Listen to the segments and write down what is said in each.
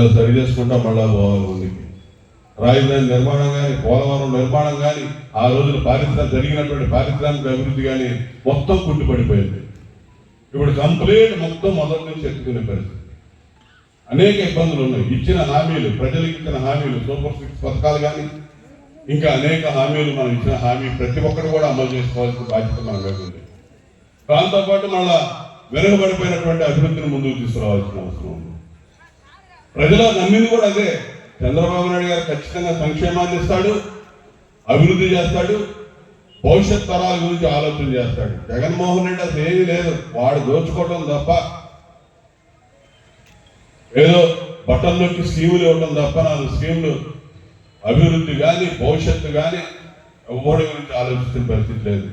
ఇలా సరి చేసుకుంటా మళ్ళా పోవాలి రాజధాని నిర్మాణం కానీ పోలవరం నిర్మాణం కానీ ఆ రోజున పారిశ్రామిక జరిగినటువంటి పారిశ్రామిక అభివృద్ధి కానీ మొత్తం కుట్టుపడిపోయింది ఇప్పుడు కంప్లీట్ మొత్తం మొదటి నుంచి ఎత్తుకునే పరిస్థితి. అనేక ఇబ్బందులు ఉన్నాయి. ఇచ్చిన హామీలు ప్రజలకు ఇచ్చిన హామీలు సూపర్ సిక్స్ పథకాలు కానీ ఇంకా అనేక హామీలు మనం ఇచ్చిన హామీ ప్రతి ఒక్కరు కూడా అమలు చేసుకోవాల్సిన బాధ్యత మన మీద ఉంది. దాంతోపాటు మళ్ళా వెనుకబడిపోయినటువంటి అభివృద్ధిని ముందుకు తీసుకురావాల్సిన అవసరం ఉంది. ప్రజలు నమ్మింది కూడా అదే. చంద్రబాబు నాయుడు గారు ఖచ్చితంగా సంక్షేమాన్ని ఇస్తాడు అభివృద్ధి చేస్తాడు భవిష్యత్ తరాల గురించి ఆలోచన చేస్తాడు. జగన్మోహన్ రెడ్డి అసలు ఏమీ లేదు. వాడు దోచుకోవడం తప్ప ఏదో బట్టల్లోకి స్కీములు ఇవ్వడం తప్ప నాలుగు స్కీములు అభివృద్ధి కానీ భవిష్యత్తు కానీ ఎవరి గురించి ఆలోచించిన పరిస్థితి లేదు.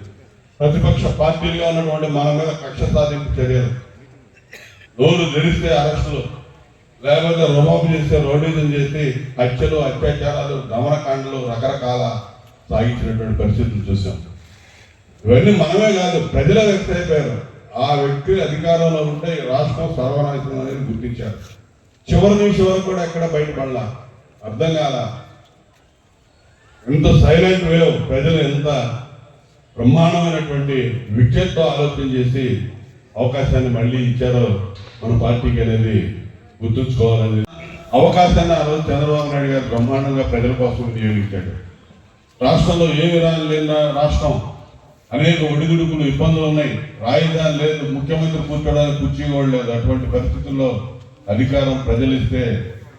ప్రతిపక్ష పార్టీలుగా ఉన్నటువంటి మన మీద కక్ష సాధింపు చర్యలు. నోరు ధరిస్తే అరెస్టులు. లేకపోతే రుమాపు చేస్తే రోడ్డు చేసి హత్యలు అత్యాచారాలు దమనకాండలు రకరకాల సాగించినటువంటి పరిస్థితులు చూసాం. ఇవన్నీ మనమే కాదు ప్రజల వ్యక్తి అయిపోయారు. ఆ వ్యక్తి అధికారంలో ఉంటే రాష్ట్రం సర్వనాశనం అనేది గుర్తించారు. చివరి నిమిషం వరకు కూడా ఎక్కడ బయటపడలా? అర్థం కాల? ఎంత సైలెంట్ వేవ్ ప్రజలు ఎంత బ్రహ్మాండమైనటువంటి విచ్చేత్తో ఆలోచన చేసి అవకాశాన్ని మళ్ళీ ఇచ్చారో మన పార్టీకి అనేది గుర్తుంచుకోవాలని అవకాశాన్ని ఆ రోజు చంద్రబాబు నాయుడు గారు బ్రహ్మాండంగా ప్రజల కోసం వినియోగించాడు రాష్ట్రంలో ఏ విధానం లేని రాష్ట్రం అనేక ఒడిదుడుకులు ఇబ్బందులు ఉన్నాయి. రాజధాని లేదు ముఖ్యమంత్రి కూర్చోడానికి కుర్చీ కూడా లేదు. అటువంటి పరిస్థితుల్లో అధికారం ప్రజలు ఇస్తే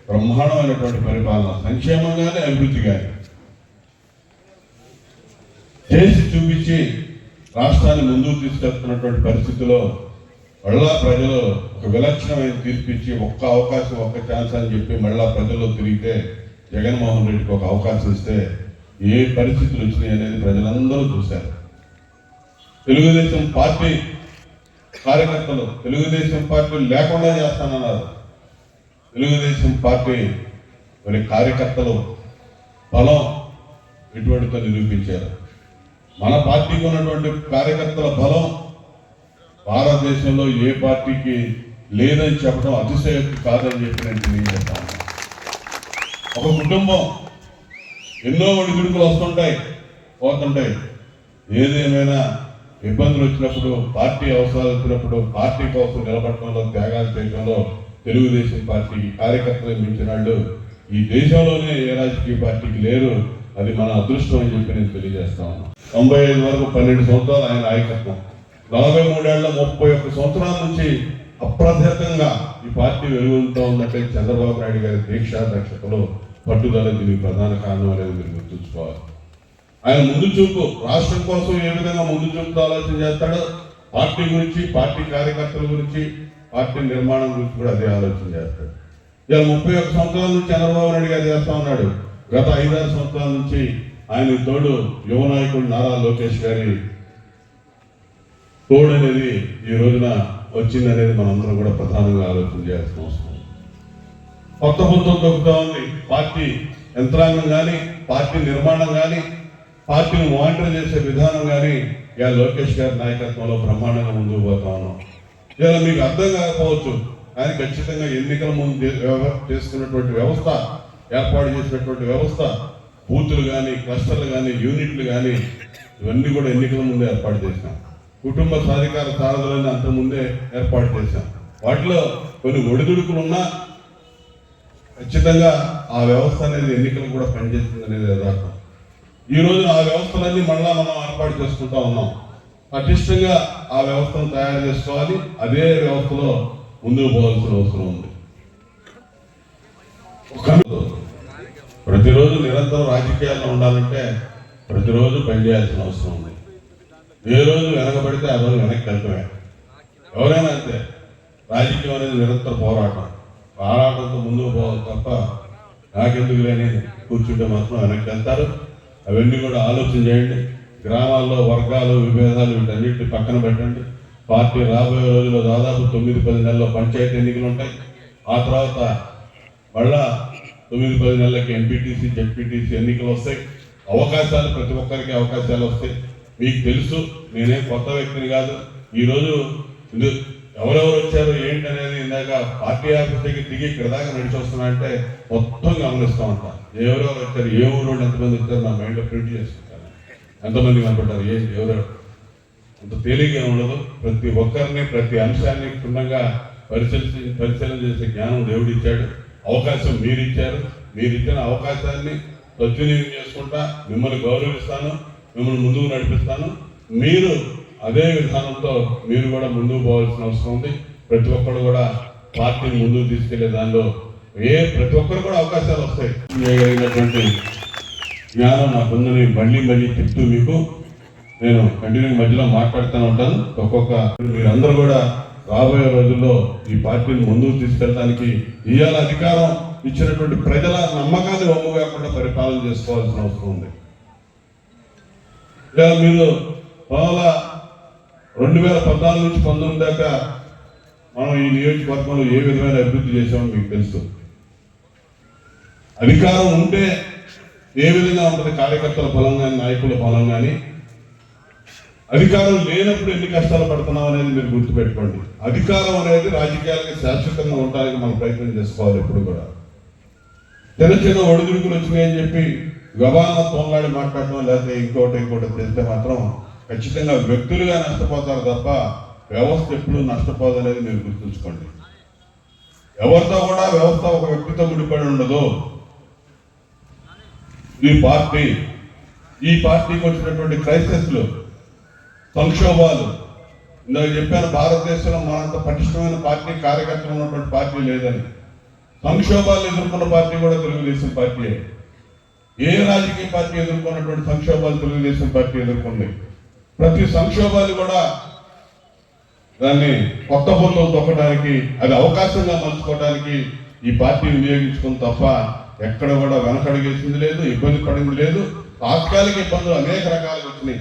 బ్రహ్మాండమైనటువంటి పరిపాలన సంక్షేమంగానే అభివృద్ధి కానీ. చేసి చూపించి రాష్ట్రాన్ని ముందుకు తీసుకెళ్తున్నటువంటి పరిస్థితిలో మళ్ళా ప్రజలు ఒక విలక్షణమైన తీర్పిచ్చి ఒక్క అవకాశం ఒక్క ఛాన్స్ అని చెప్పి మళ్ళా ప్రజల్లో తిరిగితే జగన్మోహన్ రెడ్డికి ఒక అవకాశం ఇస్తే ఏ పరిస్థితులు వచ్చినాయి అనేది ప్రజలందరూ చూశారు. తెలుగుదేశం పార్టీ కార్యకర్తలు తెలుగుదేశం పార్టీ లేకుండా చేస్తానన్నారు. తెలుగుదేశం పార్టీ మరి కార్యకర్తలు బలం ఎటువంటితో నిరూపించారు. మన పార్టీకి ఉన్నటువంటి కార్యకర్తల బలం భారతదేశంలో ఏ పార్టీకి లేదని చెప్పడం అతిశయోక్తి కాదని చెప్పి నేను తెలియజేస్తాను. ఒక కుటుంబం ఎన్నో ఒడిదుడుకులు వస్తుంటాయి పోతుంటాయి. ఏదేమైనా ఇబ్బందులు వచ్చినప్పుడు పార్టీ అవసరాలు వచ్చినప్పుడు పార్టీ కోసం నిలబడటంలో త్యాగాలు చేయడంలో తెలుగుదేశం పార్టీ కార్యకర్తలు మించిన వాళ్ళు ఈ దేశంలోనే ఏ రాజకీయ పార్టీకి లేరు అది మన అదృష్టం అని చెప్పి నేను తెలియజేస్తాను తొంభై ఐదు వరకు పన్నెండు సంవత్సరాలు ఆయన నాయకత్వం. నలభై మూడేళ్ళ ముప్పై ఒక్క సంవత్సరాల నుంచి అప్రతిహతంగా ఈ పార్టీ వెలుగుతూ ఉన్నట్టే చంద్రబాబు నాయుడు గారి దీక్ష దక్షతలో పట్టుదల దీనికి ప్రధాన కారణం అనేది మీరు గుర్తుంచుకోవాలి. ఆయన ముందు చూపు రాష్ట్రం కోసం ఏ విధంగా ముందు చూపుతో ఆలోచన చేస్తాడో పార్టీ గురించి పార్టీ కార్యకర్తల గురించి పార్టీ నిర్మాణం గురించి కూడా అదే ఆలోచన చేస్తాడు. ఇలా ముప్పై ఒక్క సంవత్సరాల నుంచి చంద్రబాబు నాయుడు గారు చేస్తా ఉన్నాడు. గత ఐదారు సంవత్సరాల నుంచి ఆయన తోడు యువ నాయకుడు నారా లోకేష్ గారి తోడు అనేది ఈ రోజున వచ్చిందనేది మనందరం కూడా ప్రధానంగా ఆలోచన చేయాల్సిన అవసరం. కొత్త ప్రభుత్వం దొక్కుతా ఉంది పార్టీ యంత్రాంగం కానీ పార్టీ నిర్మాణం కానీ పార్టీని మానిటర్ చేసే విధానం కానీ ఇలా లోకేష్ గారి నాయకత్వంలో బ్రహ్మాండంగా ముందుకు పోతా ఉన్నాం. ఇలా మీకు అర్థం కాకపోవచ్చు కానీ ఖచ్చితంగా ఎన్నికల ముందు చే- చేసుకున్నటువంటి వ్యవస్థ ఏర్పాటు చేసినటువంటి వ్యవస్థ బూతులు కానీ క్లస్టర్లు కానీ యూనిట్లు కానీ ఇవన్నీ కూడా ఎన్నికల ముందు ఏర్పాటు చేసినాం. కుటుంబ సాధికార సారథులని అంత ముందే ఏర్పాటు చేశాం. వాటిలో కొన్ని ఒడిదుడుకులు ఉన్నా ఖచ్చితంగా ఆ వ్యవస్థ అనేది ఎన్నికలు కూడా పనిచేస్తుంది అనేది యథార్థం ఈ రోజు ఆ వ్యవస్థలన్నీ మళ్ళా మనం ఏర్పాటు చేసుకుంటా ఉన్నాం. పటిష్టంగా ఆ వ్యవస్థను తయారు చేసుకోవాలి. అదే వ్యవస్థలో ముందుకు పోవాల్సిన అవసరం ఉంది. ప్రతిరోజు నిరంతరం రాజకీయాల్లో ఉండాలంటే ప్రతిరోజు పనిచేయాల్సిన అవసరం ఉంది. ఏ రోజు వెనకబడితే ఆ రోజు వెనక్కి వెళ్తామే ఎవరైనా అంతే. రాజకీయం అనేది నిరంతర పోరాటం. పోరాటంతో ముందుకు పోవాలి తప్ప నాకెందుకు లేని కూర్చుంటే మాత్రం వెనక్కి వెళ్తారు. అవన్నీ కూడా ఆలోచన చేయండి. గ్రామాల్లో వర్గాలు విభేదాలు వీటన్నిటిని పక్కన పెట్టండి. పార్టీ రాబోయే రోజుల్లో దాదాపు తొమ్మిది పది నెలల్లో పంచాయతీ ఎన్నికలు ఉంటాయి. ఆ తర్వాత మళ్ళా తొమ్మిది పది నెలలకి ఎంపీటీసీ జెడ్పీటీసీ ఎన్నికలు వస్తాయి. అవకాశాలు ప్రతి ఒక్కరికి అవకాశాలు వస్తాయి. మీకు తెలుసు నేనేం కొత్త వ్యక్తిని కాదు. ఈరోజు ఎవరెవరు వచ్చారు ఏంటి అనేది ఇందాక పార్టీ ఆఫీస్ దగ్గర దిగి ఇక్కడ దాకా నడిచి వస్తున్నారంటే మొత్తం గమనిస్తూ ఉంటాను ఎవరెవరు వచ్చారు ఏ ఊరు ఎంతమంది వచ్చారు నా మైండ్లో ప్రింట్ చేసుకుంటాను. ఎంతమంది కనపడ్డారు ఏ ఎవరెవరు? అంత తేలిగ్గా ఉండదు. ప్రతి ఒక్కరిని ప్రతి అంశాన్ని క్షుణ్ణంగా పరిశీలి పరిశీలన చేసే జ్ఞానం దేవుడు ఇచ్చాడు. అవకాశం మీరు ఇచ్చారు. మీరు ఇచ్చిన అవకాశాన్ని సద్వినియోగం చేసుకుంటా మిమ్మల్ని గౌరవిస్తాను. మిమ్మల్ని ముందుకు నడిపిస్తాను. మీరు అదే విధానంతో మీరు కూడా ముందుకు పోవాల్సిన అవసరం ఉంది. ప్రతి ఒక్కరు కూడా పార్టీని ముందుకు తీసుకెళ్ళే దానిలో ఏ ప్రతి ఒక్కరు కూడా అవకాశాలు వస్తాయి. చేయగలిగినటువంటి జ్ఞానం నా ఉందని మళ్ళీ మళ్ళీ చెప్తూ మీకు నేను కంటిన్యూ మధ్యలో మాట్లాడుతూనే ఉంటాను. ఒక్కొక్క మీరందరూ కూడా రాబోయే రోజుల్లో ఈ పార్టీని ముందుకు తీసుకెళ్ళడానికి ఇవాళ అధికారం ఇచ్చినటువంటి ప్రజల నమ్మకాన్ని ఒమ్ము కాకుండా పరిపాలన చేసుకోవాల్సిన అవసరం ఉంది. ఇవాళ మీరు పదవ రెండు వేల పద్నాలుగు నుంచి పంతొమ్మిది దాకా మనం ఈ నియోజకవర్గంలో ఏ విధమైన అభివృద్ధి చేసామో మీకు తెలుసు. అధికారం ఉంటే ఏ విధంగా ఉంటుంది కార్యకర్తల బలం కానీ నాయకుల బలం కానీ అధికారం లేనప్పుడు ఎన్ని కష్టాలు పడుతున్నాం అనేది మీరు గుర్తుపెట్టుకోండి. అధికారం అనేది రాజకీయాలకి శాశ్వతంగా ఉండడానికి మనం ప్రయత్నం చేసుకోవాలి ఎప్పుడు కూడా. చిన్న చిన్న ఒడిదుడుకులు వచ్చినాయని చెప్పి గబాన తోలాడి మాట్లాడటం లేకపోతే ఇంకోటి ఇంకోటి తెలిస్తే మాత్రం ఖచ్చితంగా వ్యక్తులుగా నష్టపోతారు తప్ప వ్యవస్థ ఎప్పుడు నష్టపోదనేది మీరు గుర్తుంచుకోండి. ఎవరితో కూడా వ్యవస్థ ఒక వ్యక్తితో ముడిపడి ఉండదు. ఈ పార్టీ ఈ పార్టీకి వచ్చినటువంటి క్రైసిస్లు సంక్షోభాలు ఇందాక చెప్పాను భారతదేశంలో మనంత పటిష్టమైన పార్టీ కార్యకర్తలు ఉన్నటువంటి పార్టీ లేదని. సంక్షోభాలు ఎదుర్కొన్న పార్టీ కూడా తెలుగుదేశం పార్టీ ఏ రాజకీయ పార్టీ ఎదుర్కొన్నటువంటి సంక్షోభాలు తెలుగుదేశం పార్టీ ఎదుర్కొంది? ప్రతి సంక్షోభాలు కూడా దాన్ని కొత్త పొందలు తొక్కడానికి అది అవకాశంగా మలుచుకోవడానికి ఈ పార్టీ వినియోగించుకుని తప్ప ఎక్కడ కూడా వెనకడుగేసింది లేదు ఇబ్బంది పడింది లేదు. తాత్కాలిక ఇబ్బందులు అనేక రకాలుగా వచ్చినాయి.